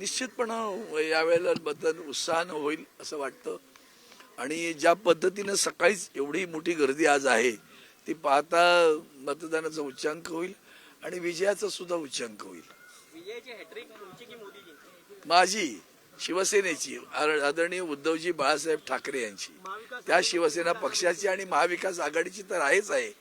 निश्चितपणं यावेळेला मतदान उत्साहानं होईल असं वाटतं. आणि ज्या पद्धतीनं सकाळीच एवढी मोठी गर्दी आज आहे ती पाहता मतदानाचा उच्चांक होईल आणि विजयाचा सुद्धा उच्चांक होईल. माझी शिवसेनेची. आदरणीय उद्धवजी बाळासाहेब ठाकरे यांची. त्या शिवसेना पक्षाची आणि महाविकास आघाडीची तर आहेच आहे.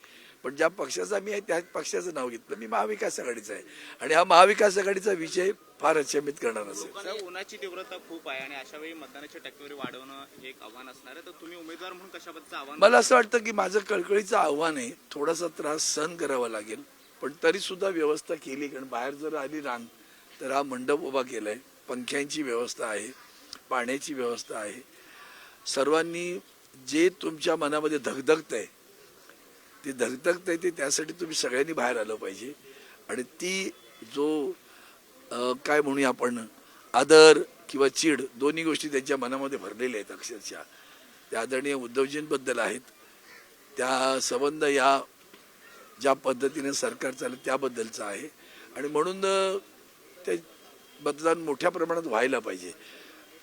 पण ज्या पक्षाचा मी आहे त्या पक्षाचं नाव घेतलं. मी महाविकास आघाडीचा आहे. आणि हा महाविकास आघाडीचा विजय फार अचंबित करणार असेल. उन्हाची तीव्रता खूप आहे आणि अशा वेळी मतदानाची टक्केवारी वाढवणं हे एक आव्हान असणार आहे. तर तुम्ही उमेदवार म्हणून कशा पद्धतीचं आव्हान मला असं वाटतं की माझं कळकळीचं आव्हान आहे थोडासा त्रास सहन करावा लागेल. पण तरी सुद्धा व्यवस्था केली कारण बाहेर जर आली रांग तर हा मंडप उभा केलाय. पंख्यांची व्यवस्था आहे पाण्याची व्यवस्था आहे. सर्वांनी जे तुमच्या मनामध्ये धगधगत आहे ती धगधगत ते त्यासाठी तुम्ही सगळ्यांनी बाहेर आलं पाहिजे. आणि ती जो काय म्हणूया आपण आदर किंवा चीड दोन्ही गोष्टी त्यांच्या मनामध्ये भरलेल्या आहेत अक्षरशः. त्या आदरणीय उद्धवजींबद्दल आहेत. त्या संबंध या ज्या पद्धतीने सरकार चालत त्याबद्दलचा आहे. आणि म्हणून ते मतदान मोठ्या प्रमाणात व्हायला पाहिजे.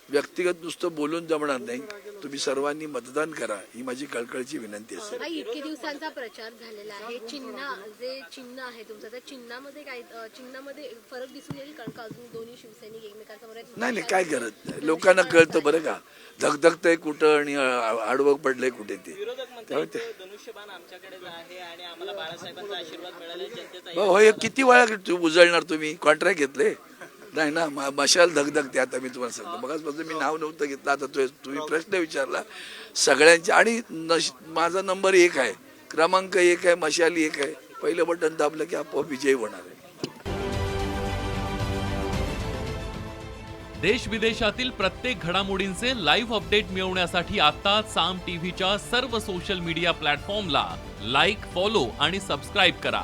व्यक्तिगत नुसतं बोलून जमणार नाही. तुम्ही सर्वांनी मतदान करा ही माझी कळकळीची विनंती असेल इतके दिवसांचा प्रचार झालेला आहे. चिन्ह जे चिन्ह आहे तुमचं त्या चिन्हामध्ये काय चिन्हामध्ये फरक दिसून येईल कारण का अजून दोन्ही शिवसैनिक एकमेकांसमोर नाही नाही काय करत नाही. लोकांना कळतं बरं का. धगधगतंय कुठं आणि आडवं पडलंय कुठे ते. विरोधक त्यामुळे म्हणतात धनुष्यबाण आमच्याकडेच आहे आणि आम्हाला बाळासाहेबांचा आशीर्वाद मिळाला जनतेचा हो हो, हे किती वेळा तू उजळणार तुम्ही? कॉन्ट्रॅक्ट घेतले? नाही ना म- मशाल धगधगते आता मी तुम्हाला सांगतो. मगाचपासून मी नाव नव्हतं घेतलं. आता तू तुम्ही प्रश्न विचारला. सगळ्यांच्या आणि नश माझा नंबर एक आहे. क्रमांक एक आहे मशाली एक आहे. पहिलं बटन दाबलं की आपोआप विजयी होणार आहे. देश विदेशातील प्रत्येक घडामोडींचे लाईव्ह अपडेट मिळवण्यासाठी आता साम टीव्हीच्या सर्व सोशल मीडिया प्लॅटफॉर्मला लाईक फॉलो आणि सबस्क्राईब करा.